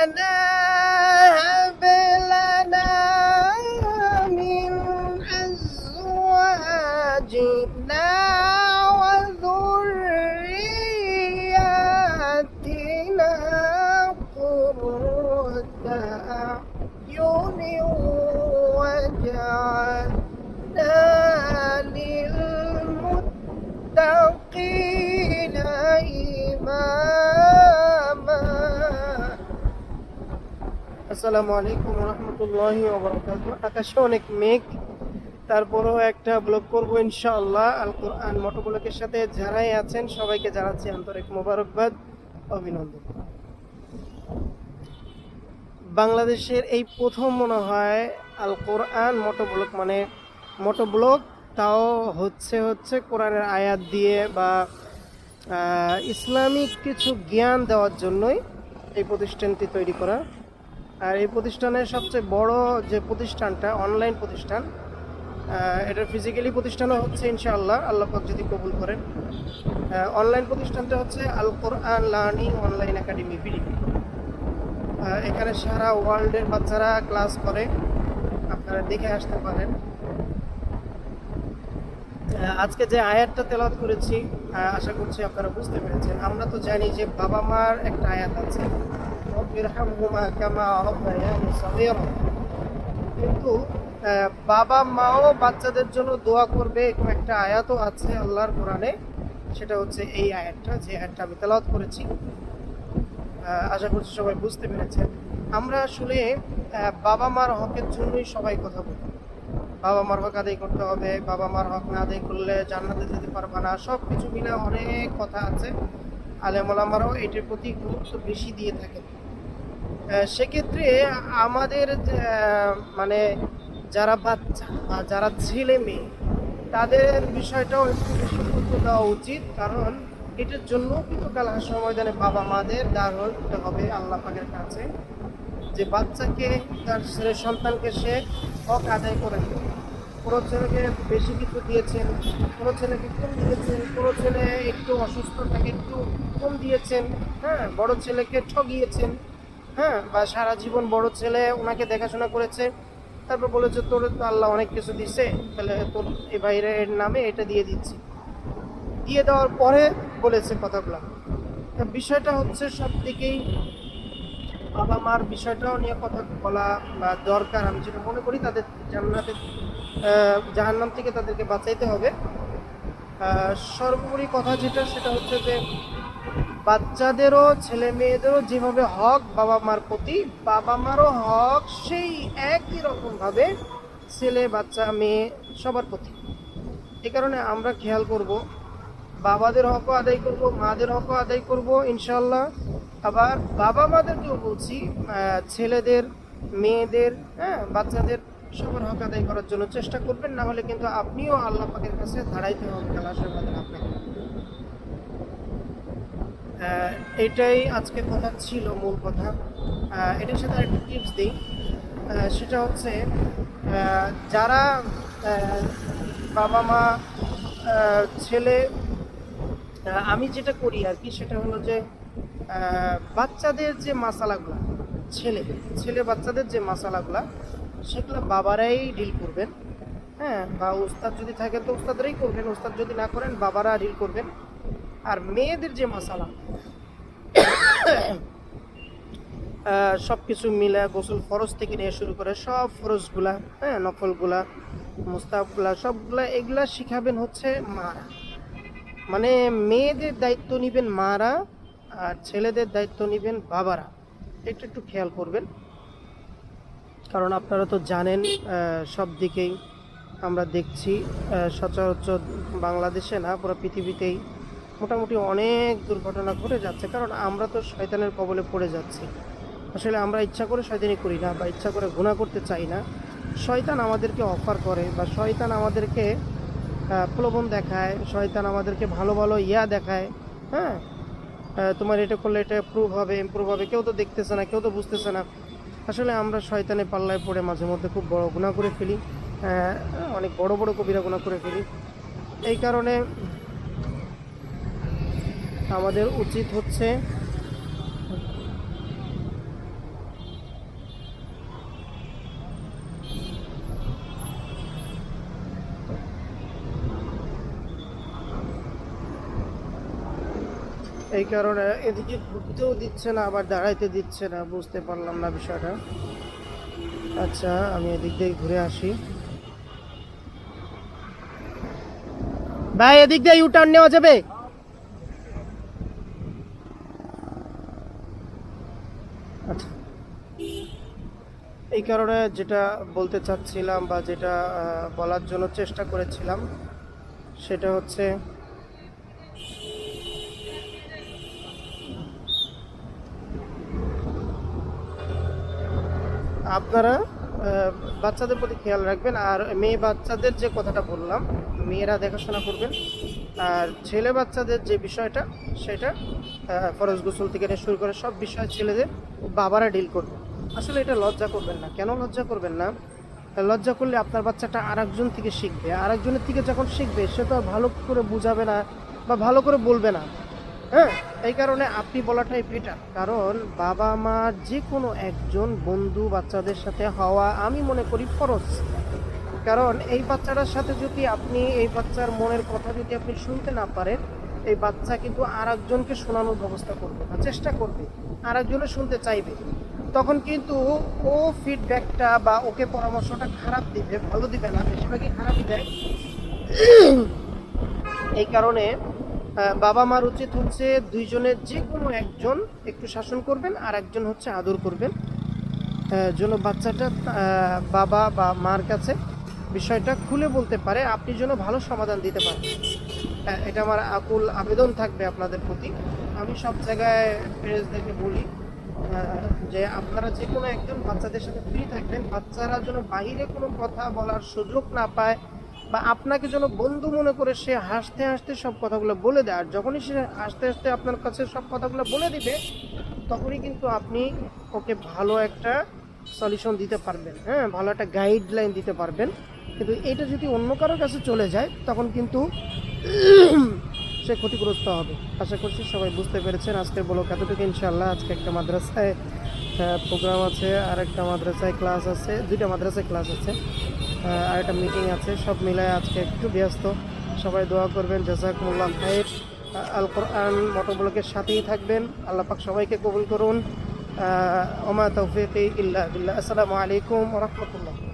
and uh, আসসালামু আলাইকুম রহমতুল্লাহি আকাশে অনেক মেঘ, তারপরও একটা ব্লগ করব ইনশাআল্লাহ। আল কোরআন মোটো ব্লকের সাথে যারাই আছেন, সবাইকে জানাচ্ছি আন্তরিক মোবারকবাদ, অভিনন্দন। বাংলাদেশের এই প্রথম মনে হয় আল কোরআন মোটো ব্লক মানে মোটো ব্লক তাও হচ্ছে হচ্ছে কোরআনের আয়াত দিয়ে বা ইসলামিক কিছু জ্ঞান দেওয়ার জন্যই এই প্রতিষ্ঠানটি তৈরি করা আর এই প্রতিষ্ঠানের সবচেয়ে বড় যে প্রতিষ্ঠানটা অনলাইন প্রতিষ্ঠান এটা ফিজিক্যালি প্রতিষ্ঠানও হচ্ছে ইনশাআল্লাহ, আল্লাহ পাক যদি কবুল করেন। অনলাইন প্রতিষ্ঠানটা হচ্ছে Al Quran learning online academy BD এখানে সারা ওয়ার্ল্ডের বাচ্চারা ক্লাস করে, আপনারা দেখে আসতে পারেন। আজকে যে আয়াতটা তেলাত করেছি আশা করছি আপনারা বুঝতে পেরেছেন। আমরা তো জানি যে বাবা মার একটা আয়াত আছে। রব্বিরহামহুমা কামা রাব্বায়ানি। কিন্তু বাবা মাও বাচ্চাদের জন্য দোয়া করবে এরকম একটা আয়াতও আছে আল্লাহর কোরআনে। সেটা হচ্ছে এই আয়াতটা, যে আয়াতটা আমি তেলাওয়াত করেছি। আশা করছি সবাই বুঝতে পেরেছেন। আমরা আসলে বাবা, মার হকের জন্যই সবাই কথা বলি। বাবা, মার হক আদায় করতে হবে, বাবা, মার হক না আদায় করলে জান্নাতে যেতে পারবে না। সব কিছু মিলে অনেক কথা আছে। আলেমলামারাও এটির প্রতি গুরুত্ব বেশি দিয়ে থাকেন। সেক্ষেত্রে আমাদের মানে যারা বাচ্চা বা যারা ছেলে মেয়ে, তাদের বিষয়টাও একটু বেশি গুরুত্ব দেওয়া উচিত। কারণ এটার জন্য কিন্তু কাল হাসর ময়দানে বাবা মাদের দাঁড় হতে হবে আল্লাহ পাকের কাছে, যে বাচ্চাকে তার ছেলে সন্তানকে সে হক আদায় করে দেবে কোনো ছেলেকে বেশি কিছু দিয়েছেন, কোনো ছেলেকে কম দিয়েছেন, কোনো ছেলে একটু অসুস্থ থাকে, একটু কম দিয়েছেন হ্যাঁ বড় ছেলেকে ঠগিয়েছেন হ্যাঁ বা সারা জীবন বড় ছেলে ওনাকে দেখাশোনা করেছে, তারপর বলেছে, তোর তো আল্লাহ অনেক কিছু দিছে, তাহলে তোর এই বাইরের নামে এটা দিয়ে দিচ্ছি। দিয়ে দেওয়ার পরে বলেছে কথাগুলো। বিষয়টা হচ্ছে সব দিকেই বাবা মার বিষয়টাও নিয়ে কথা বলা বা দরকার, আমি যেটা মনে করি তাদের জান্নাতে জাহান্নাম থেকে তাদেরকে বাঁচাইতে হবে। সর্বোপরি কথা যেটা, সেটা হচ্ছে যে বাচ্চাদেরও ছেলে মেয়েদেরও যেভাবে হক বাবা মার প্রতি বাবা মারও হক সেই একই রকমভাবে ছেলে, বাচ্চা, মেয়ে সবার প্রতি। এ কারণে আমরা খেয়াল করব, বাবাদের হকও আদায় করব, মাদের হকও আদায় করব ইনশাল্লাহ আবার বাবা মাদেরকেও বলছি ছেলেদের, মেয়েদের হ্যাঁ বাচ্চাদের সবার হক আদায় করার জন্য চেষ্টা করবেন, না হলে কিন্তু আপনিও আল্লাহ পাকের কাছে দাঁড়াইতে হবে বাদে আপনাকে। এটাই আজকে কথা ছিল মূল কথা। এটার সাথে একটা টিপস দিই। সেটা হচ্ছে যারা বাবা মা ছেলে আমি যেটা করি আর কি, সেটা হলো যে বাচ্চাদের যে মশালাগুলো, ছেলে ছেলে বাচ্চাদের যে মশালাগুলো, সেগুলো বাবারাই ডিল করবেন। হ্যাঁ বা উস্তাদ যদি থাকে তো উস্তাদরাই করবেন উস্তাদ যদি না করেন, বাবারা ডিল করবেন। আর মেয়েদের যে মশালা সব কিছু মিলে গোসল ফরজ থেকে নিয়ে শুরু করে সব ফরজগুলা হ্যাঁ নফলগুলা মুস্তাবগুলা সবগুলা এগুলা শিখাবেন হচ্ছে মারা। মানে মেয়েদের দায়িত্ব নেবেন মারা আর ছেলেদের দায়িত্ব নেবেন বাবারা। একটু একটু খেয়াল করবেন। কারণ আপনারা তো জানেন সব দিকেই আমরা দেখছি সচরাচর বাংলাদেশে না, পুরো পৃথিবীতেই মোটামুটি অনেক দুর্ঘটনা ঘটে যাচ্ছে, কারণ আমরা তো শয়তানের কবলে পড়ে যাচ্ছি। আসলে আমরা ইচ্ছা করে শয়তানি করি না বা ইচ্ছা করে গুণা করতে চাই না। শয়তান আমাদেরকে অফার করে বা শয়তান আমাদেরকে প্রলোভন দেখায়, শয়তান আমাদেরকে ভালো ভালো ইয়া দেখায় হ্যাঁ? তোমার এটা করলে এটা প্রুভ হবে ইম্প্রুভ হবে, কেউ তো দেখতেছে না, কেউ তো বুঝতেছে না। আসলে আমরা শয়তানে পাল্লায় পড়ে মাঝে মধ্যে খুব বড় গুণা করে ফেলি অনেক বড় বড় কবিরা গুণা করে ফেলি। এই কারণে আমাদের উচিত হচ্ছে এই কারণে এদিকে ঘুরতেও দিচ্ছে না, আবার দাঁড়াইতে দিচ্ছে না, বুঝতে পারলাম না বিষয়টা। আচ্ছা আমি এদিক দিয়ে ঘুরে আসি। ভাই, এদিক দিয়ে ইউটার্ন নেওয়া যাবে? কারণে যেটা বলতে চাচ্ছিলাম বা যেটা বলার জন্য চেষ্টা করেছিলাম, সেটা হচ্ছে আপনারা বাচ্চাদের প্রতি খেয়াল রাখবেন। আর মেয়ে বাচ্চাদের যে কথাটা বললাম, মেয়েরা দেখাশোনা করবেন। আর ছেলে বাচ্চাদের যে বিষয়টা, সেটা ফরজ গোসল থেকে শুরু করে সব বিষয় ছেলেদের বাবারা ডিল করবে আসলে এটা লজ্জা করবেন না। কেন লজ্জা করবেন না? লজ্জা করলে আপনার বাচ্চাটা আরেকজন থেকে শিখবে। আরেকজনের থেকে যখন শিখবে, সে তো ভালো করে বুঝাবে না বা ভালো করে বলবে না। হ্যাঁ? এই কারণে আপনি বলাটাই বেটার কারণ বাবা মা যে কোনো একজন বন্ধু বাচ্চাদের সাথে হওয়া আমি মনে করি ফরজ। কারণ এই বাচ্চাটার সাথে যদি আপনি, এই বাচ্চার মনের কথা যদি আপনি শুনতে না পারেন, এই বাচ্চা কিন্তু আর একজনকে শোনানোর ব্যবস্থা করবে বা চেষ্টা করবে। আর একজনে শুনতে চাইবে। তখন কিন্তু ও ফিডব্যাকটা বা ওকে পরামর্শটা খারাপ দিবে, ভালো দিবে না, বেশিরভাগই খারাপই দেয়। এই কারণে বাবা মার উচিত হচ্ছে দুইজনের যে কোনো একজন একটু শাসন করবেন আর একজন হচ্ছে আদর করবেন। যেন বাচ্চাটা বাবা বা মার কাছে বিষয়টা খুলে বলতে পারে, আপনি যেন ভালো সমাধান দিতে পারেন। এটা আমার আকুল আবেদন থাকবে আপনাদের প্রতি। আমি সব জায়গায় প্রেসদেরকে বলি। যে আপনারা যে কোনো একজন বাচ্চাদের সাথে ফ্রি থাকবেন, বাচ্চারা যেন বাইরে কোনো কথা বলার সুযোগ না পায় বা আপনাকে যেন বন্ধু মনে করে সে হাসতে হাসতে সব কথাগুলো বলে দেয়। আর যখনই সে হাসতে হাসতে আপনার কাছে সব কথাগুলো বলে দিবে, তখনই কিন্তু আপনি ওকে ভালো একটা সলিউশন দিতে পারবেন। হ্যাঁ ভালো একটা গাইডলাইন দিতে পারবেন। কিন্তু এটা যদি অন্য কারোর কাছে চলে যায়, তখন কিন্তু সে ক্ষতিগ্রস্ত হবে। আশা করছি সবাই বুঝতে পেরেছেন। আজকে বলো কতটুকু ইনশাল্লাহ আজকে একটা মাদ্রাসায় প্রোগ্রাম আছে, আর একটা মাদ্রাসায় ক্লাস আছে। দুইটা মাদ্রাসায় ক্লাস আছে আর একটা মিটিং আছে। সব মিলায় আজকে একটু ব্যস্ত। সবাই দোয়া করবেন, জাজাকুমুল্লাহ খাইর। আল কোরআন মোটরগুলোকে সাথেই থাকবেন। আল্লাহ পাক সবাইকে কবুল করুন। ওমা তৌফিক ইল্লা বিল্লাহ। আসসালামু আলাইকুম রহমতুল্লাহ।